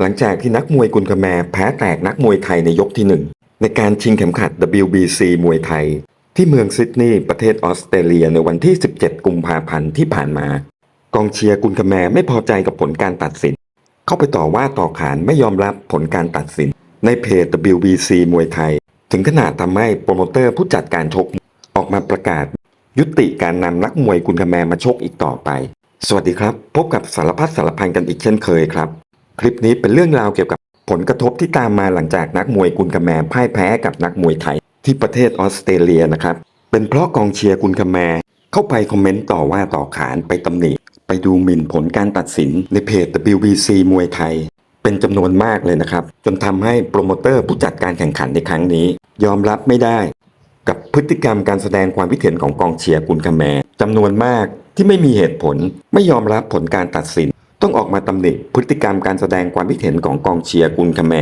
หลังจากที่นักมวยกุนกแมแพ้แตกนักมวยไทยในยกที่หนึ่งในการชิงเข็มขัด WBC มวยไทย ที่เมืองซิดนีย์ประเทศออสเตรเลียในวันที่ 17 กุมภาพันธ์ที่ผ่านมา กองเชียร์กุนกแมไม่พอใจกับผลการตัดสิน เข้าไปต่อว่าต่อขานไม่ยอมรับผลการตัดสิน ในเพจ WBC มวยไทย ถึงขนาดทำให้โปรโมเตอร์ผู้จัดการชกออกมาประกาศ ยุติการนำนักมวยกุนกแมมาชกอีกต่อไป สวัสดีครับ พบกับสารพัดสารพันกันอีกเช่นเคยครับ คลิปนี้เป็นเรื่องราวเกี่ยวกับผลกระทบที่ตามมาหลังจากนักมวยกุนกาแมร์พ่ายแพ้กับนักมวยไทย ที่ประเทศออสเตรเลียนะครับ เป็นเพราะกองเชียร์กุนกาแมร์เข้าไปคอมเมนต์ต่อว่าต่อขานไปตำหนิ ไปดูหมิ่นผลการตัดสินในเพจ WBC มวยไทย เป็นจำนวนมากเลยนะครับ จนทำให้โปรโมเตอร์ผู้จัดการแข่งขันในครั้งนี้ ยอมรับไม่ได้ กับพฤติกรรมการแสดงความคิดเห็นของกองเชียร์กุนคแมร์จำนวนมากที่ไม่มีเหตุผลไม่ยอมรับผลการตัดสิน ต้องออกมาตำหนิพฤติกรรมการแสดงความคิดเห็นของกองเชียร์กุนคาแม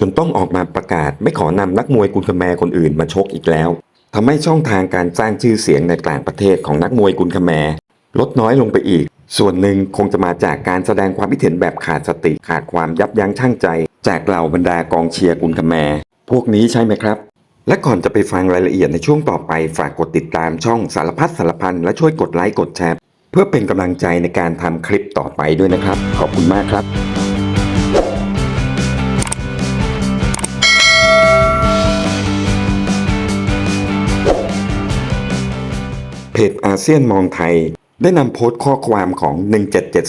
จนต้องออกมาประกาศไม่ขอนำนักมวยกุนคาแมคนอื่นมาชกอีกแล้วทำให้ช่องทางการสร้างชื่อเสียงในต่างประเทศของนักมวยกุนคาแมลดน้อยลงไปอีก ส่วนหนึ่งคงจะมาจากการแสดงความคิดเห็นแบบขาดสติขาดความยับยั้งชั่งใจ จากเหล่าบรรดากองเชียร์กุนคาแมพวกนี้ใช่ไหมครับ และก่อนจะไปฟังรายละเอียดในช่วงต่อไปฝากกดติดตามช่องสารพัดสารพันและช่วยกดไลค์กดแชร์ เพื่อเป็นกำลังใจในการทำคลิปต่อไปด้วยนะครับ ขอบคุณมากครับเพจอาเซียนมองไทย ได้นำโพสต์ข้อความของ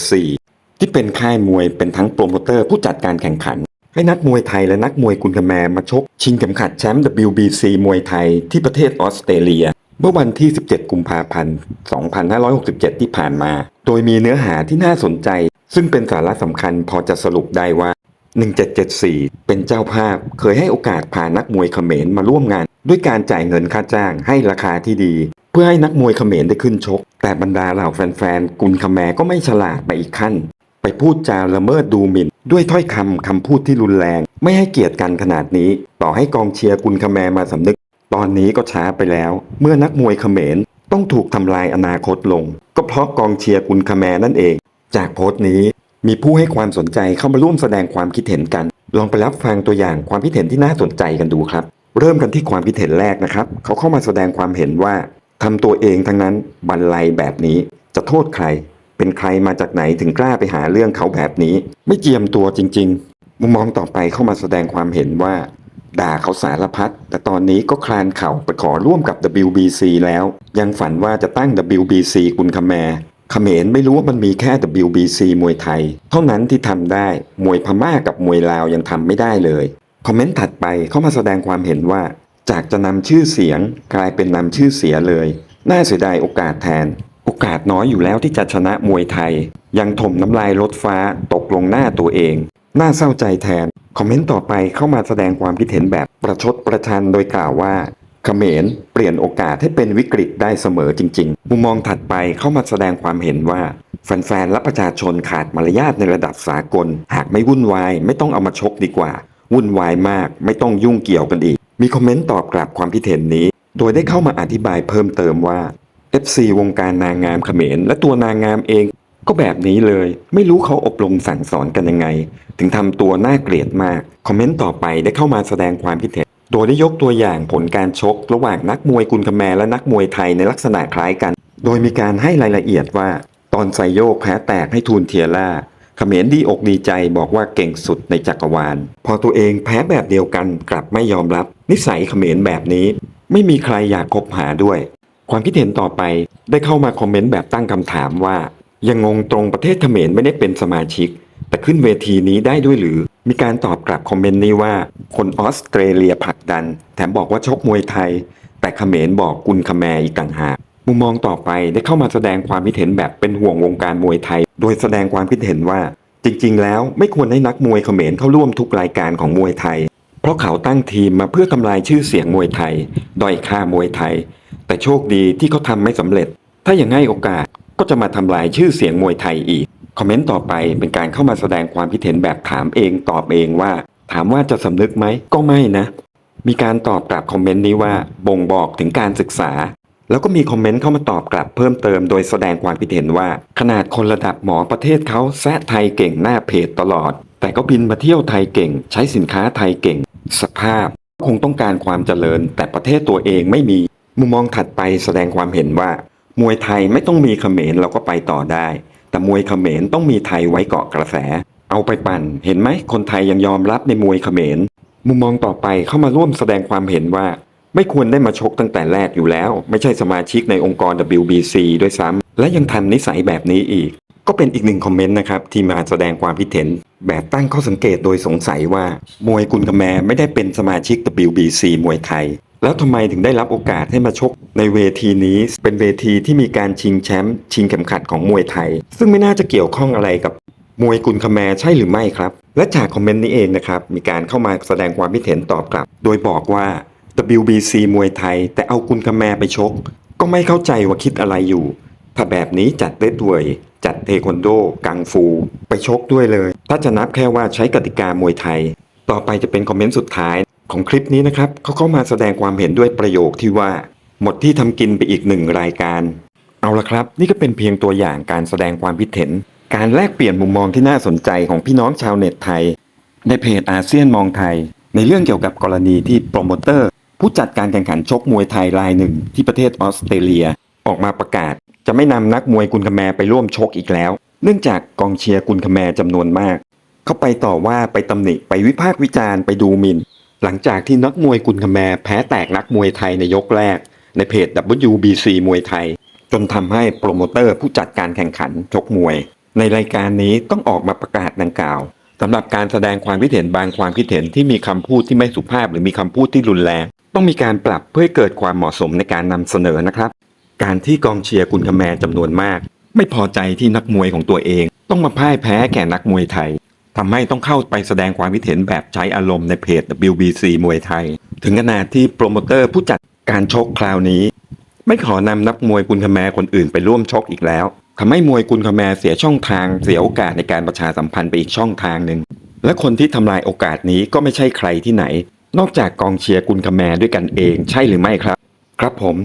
1774 ที่เป็นค่ายมวยเป็นทั้งโปรโมเตอร์ผู้จัดการแข่งขัน ให้นักมวยไทยและนักมวยกุนกแมมาชก ชิงเข็มขัดแชมป์ WBC มวยไทยที่ประเทศออสเตรเลีย เมื่อวันที่ 17 กุมภาพันธ์ 2567 ที่ผ่านมา โดยมีเนื้อหาที่น่าสนใจ ซึ่งเป็นสาระสำคัญพอจะสรุปได้ว่า 1774 เป็นเจ้าภาพเคยให้โอกาสพานักมวยเขมรมาร่วมงาน ด้วยการจ่ายเงินค่าจ้างให้ราคาที่ดี เพื่อให้นักมวยเขมรได้ขึ้นชก แต่บรรดาเหล่าแฟนๆ กุนคาแมก็ไม่ฉลาดไปอีกขั้น ไปพูดจาละเมิดดูหมิ่น ด้วยถ้อยคำคำพูดที่รุนแรง ไม่ให้เกียรติกันขนาดนี้ ต่อให้กองเชียร์กุนคาแมมาสำนึก ตอนนี้ก็ช้าไปแล้ว เมื่อนักมวยเขมรต้องถูกทำลายอนาคตลง ก็เพราะกองเชียร์กุนคาแมนั่นเอง จากโพสต์นี้มีผู้ให้ความสนใจเข้ามาร่วมแสดงความคิดเห็นกัน ลองไปรับฟังตัวอย่างความคิดเห็นที่น่าสนใจกันดูครับ เริ่มกันที่ความคิดเห็นแรกนะครับ เขาเข้ามาแสดงความเห็นว่าทำตัวเองทั้งนั้นบันไลแบบนี้จะโทษใคร เป็นใครมาจากไหนถึงกล้าไปหาเรื่องเขาแบบนี้ ไม่เจียมตัวจริง ๆ มุมมองต่อไปเข้ามาแสดงความเห็นว่า ด่าเขาสารพัดแต่ตอนนี้ก็คลานเข่าไปขอร่วมกับ WBC แล้ว ยังฝันว่าจะตั้ง WBC กุนคแมเขมรไม่รู้ว่ามันมีแค่ WBC มวยไทย เท่านั้นที่ทำได้ มวยพม่ากับมวยลาวยังทำไม่ได้เลย คอมเมนต์ถัดไปเข้ามาแสดงความเห็นว่า จากจะนำชื่อเสียงกลายเป็นนำชื่อเสียเลย น่าเสียดายโอกาสแทน โอกาสน้อยอยู่แล้วที่จะชนะมวยไทย ยังถมน้ำลายรถฟ้าตกลงหน้าตัวเอง น่าเศร้าใจแทน คอมเมนต์ต่อไปเข้ามาแสดงความคิดเห็นแบบประชดประชันโดยกล่าวว่าเขมรเปลี่ยนโอกาสให้เป็นวิกฤตได้เสมอจริง ๆ มุมมองถัดไปเข้ามาแสดงความเห็นว่า แฟนๆและประชาชนขาดมารยาทในระดับสากล หากไม่วุ่นวาย ไม่ต้องเอามาชกดีกว่า วุ่นวายมาก ไม่ต้องยุ่งเกี่ยวกันอีก มีคอมเมนต์ตอบกลับความคิดเห็นนี้ โดยได้เข้ามาอธิบายเพิ่มเติมว่า FC วงการนางงามเขมรและตัวนางงามเอง ก็แบบนี้เลย ไม่รู้เขาอบรมสั่งสอนกันยังไง ถึงทำตัวน่าเกลียดมาก คอมเมนต์ต่อไปได้เข้ามาแสดงความคิดเห็นโดยได้ยกตัวอย่างผลการชก ระหว่างนักมวยกุนคแมและนักมวยไทยในลักษณะคล้ายกัน โดยมีการให้รายละเอียดว่า ตอนไซโยกแพ้แตกให้ทูนเทียร่าเขมรดีอกดีใจบอกว่าเก่งสุดในจักรวาล พอตัวเองแพ้แบบเดียวกันกลับไม่ยอมรับ นิสัยเขมรแบบนี้ ไม่มีใครอยากคบหาด้วย ความคิดเห็นต่อไปได้เข้ามาคอมเมนต์แบบตั้งคำถามว่า ยังงงตรงประเทศเขมรไม่ได้เป็นสมาชิก แต่ขึ้นเวทีนี้ได้ด้วยหรือ มีการตอบกลับคอมเมนต์นี้ว่า คนออสเตรเลียผลักดัน แถมบอกว่าชกมวยไทย แต่เขมรบอกกุนคาแมอีกต่างหากมุมมองต่อไปได้เข้ามาแสดงความคิดเห็นแบบเป็นห่วงวงการมวยไทย โดยแสดงความคิดเห็นว่า จริง ๆ แล้วไม่ควรให้นักมวยเขมรเข้าร่วมทุกรายการของมวยไทย เพราะเขาตั้งทีมมาเพื่อทำลายชื่อเสียงมวยไทยด้อยค่ามวยไทย แต่โชคดีที่เขาทำไม่สำเร็จ ถ้าอยังให้โอกาส ก็จะมาทำลายชื่อเสียงมวยไทยอีก คอมเมนต์ต่อไปเป็นการเข้ามาแสดงความคิดเห็นแบบถามเองตอบเองว่า ถามว่าจะสำนึกไหมก็ไม่นะ มีการตอบกลับคอมเมนต์นี้ว่าบ่งบอกถึงการศึกษา แล้วก็มีคอมเมนต์เข้ามาตอบกลับเพิ่มเติมโดยแสดงความคิดเห็นว่า ขนาดคนระดับหมอประเทศเขาแซะไทยเก่งหน้าเพจตลอด แต่ก็บินมาเที่ยวไทยเก่ง ใช้สินค้าไทยเก่ง สภาพ คงต้องการความเจริญ แต่ประเทศตัวเองไม่มี มุมมองถัดไปแสดงความเห็นว่า มวยไทยไม่ต้องมีเขมรเราก็ไปต่อได้ แต่มวยเขมรต้องมีไทยไว้เกาะกระแส เอาไปปั่น เห็นไหมคนไทยยังยอมรับในมวยเขมรมุมมองต่อไปเข้ามาร่วมแสดงความเห็นว่า ไม่ควรได้มาชกตั้งแต่แรกอยู่แล้ว ไม่ใช่สมาชิกในองค์กร WBC ด้วยซ้ำและยังทำนิสัยแบบนี้อีก ก็เป็นอีกหนึ่งคอมเมนต์นะครับที่มาแสดงความคิดเห็น แบบตั้งข้อสังเกตโดยสงสัยว่า มวยกุนกแมไม่ได้เป็นสมาชิก WBC มวยไทย แล้วทำไมถึงได้รับโอกาสให้มาชกในเวทีนี้ เป็นเวทีที่มีการชิงแชมป์ชิงเข็มขัดของมวยไทย ซึ่งไม่น่าจะเกี่ยวข้องอะไรกับมวยกุนคแมใช่หรือไม่ครับ และจากคอมเมนต์นี้เองนะครับมีการเข้ามาแสดงความคิดเห็นตอบกลับ โดยบอกว่า WBC มวยไทย แต่เอากุนคแมไปชก ก็ไม่เข้าใจว่าคิดอะไรอยู่ ถ้าแบบนี้จัดเวทเวยจัดเทควันโด กังฟู ไปชกด้วยเลย ถ้าจะนับแค่ว่าใช้กติกามวยไทย ต่อไปจะเป็นคอมเมนต์สุดท้าย ของคลิปนี้นะครับเขาเข้ามาแสดงความเห็นด้วยประโยคที่ว่า หมดที่ทำกินไปอีกหนึ่งรายการ เอาละครับ นี่ก็เป็นเพียงตัวอย่างการแสดงความคิดเห็น การแลกเปลี่ยนมุมมองที่น่าสนใจของพี่น้องชาวเน็ตไทย ในเพจอาเซียนมองไทย ในเรื่องเกี่ยวกับกรณีที่โปรโมเตอร์ ผู้จัดการแข่งขันชกมวยไทยรายหนึ่งที่ประเทศออสเตรเลีย ออกมาประกาศ จะไม่นำนักมวยกุนคแมไปร่วมชกอีกแล้ว เนื่องจากกองเชียร์กุนคแมจำนวนมาก เข้าไปต่อว่าไปตำหนิไปวิพากษ์วิจารณ์ไปดูหมิน่น หลังจากที่นักมวยกุนคแมแพ้แตกนักมวยไทยในยกแรก ในเพจ WBC มวยไทย จนทำให้โปรโมเตอร์ผู้จัดการแข่งขันชกมวย ในรายการนี้ต้องออกมาประกาศดังกล่าวสำหรับการแสดงความคิดเห็นบางความคิดเห็นที่มีคำพูดที่ไม่สุภาพหรือมีคำพูดที่รุนแรง ต้องมีการปรับเพื่อเกิดความเหมาะสมในการนำเสนอนะครับ การที่กองเชียร์กุนคแมจำนวนมาก ไม่พอใจที่นักมวยของตัวเอง ต้องมาพ่ายแพ้แก่นักมวยไทย ทำให้ต้องเข้าไปแสดงความคิดเห็นแบบใช้อารมณ์ในเพจ WBC มวยไทย ถึงขนาดที่โปรโมเตอร์ผู้จัดการชกคราวนี้ ไม่ขอนำนักมวยกุนคแมคนอื่นไปร่วมชกอีกแล้วทำให้มวยกุนคแมเสียช่องทางเสียโอกาสในการประชาสัมพันธ์ไปอีกช่องทางหนึ่งและคนที่ทำลายโอกาสนี้ก็ไม่ใช่ใครที่ไหน นอกจากกองเชียร์กุนคแมด้วยกันเองใช่หรือไม่ครับ ครับผม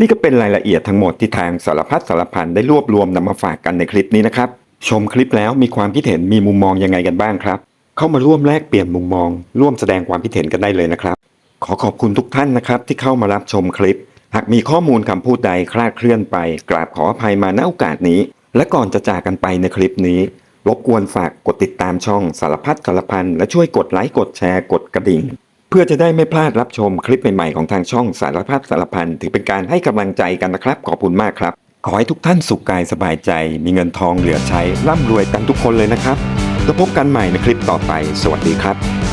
นี่ก็เป็นรายละเอียดทั้งหมดที่ทางสารพัดสารพันได้รวบรวมนำมาฝากกันในคลิปนี้นะครับ ชมคลิปแล้วมีความคิดเห็นมีมุมมองยังไงกันบ้างครับ เข้ามาร่วมแลกเปลี่ยนมุมมอง ร่วมแสดงความคิดเห็นกันได้เลยนะครับ ขอขอบคุณทุกท่านนะครับ ที่เข้ามารับชมคลิป หากมีข้อมูลคำพูดใดคลาดเคลื่อนไป กราบขออภัยมาณโอกาสนี้ และก่อนจะจากกันไปในคลิปนี้ รบกวนฝากกดติดตามช่องสารพัดสารพันและช่วยกดไลค์กดแชร์กดกระดิ่ง เพื่อจะได้ไม่พลาดรับชมคลิปใหม่ๆของทางช่องสารพัดสารพันถือเป็นการให้กำลังใจกันนะครับ ขอบคุณมากครับ ขอให้ทุกท่านสุขกายสบายใจ มีเงินทองเหลือใช้ร่ำรวยกันทุกคนเลยนะครับ แล้วพบกันใหม่ในคลิปต่อไป สวัสดีครับ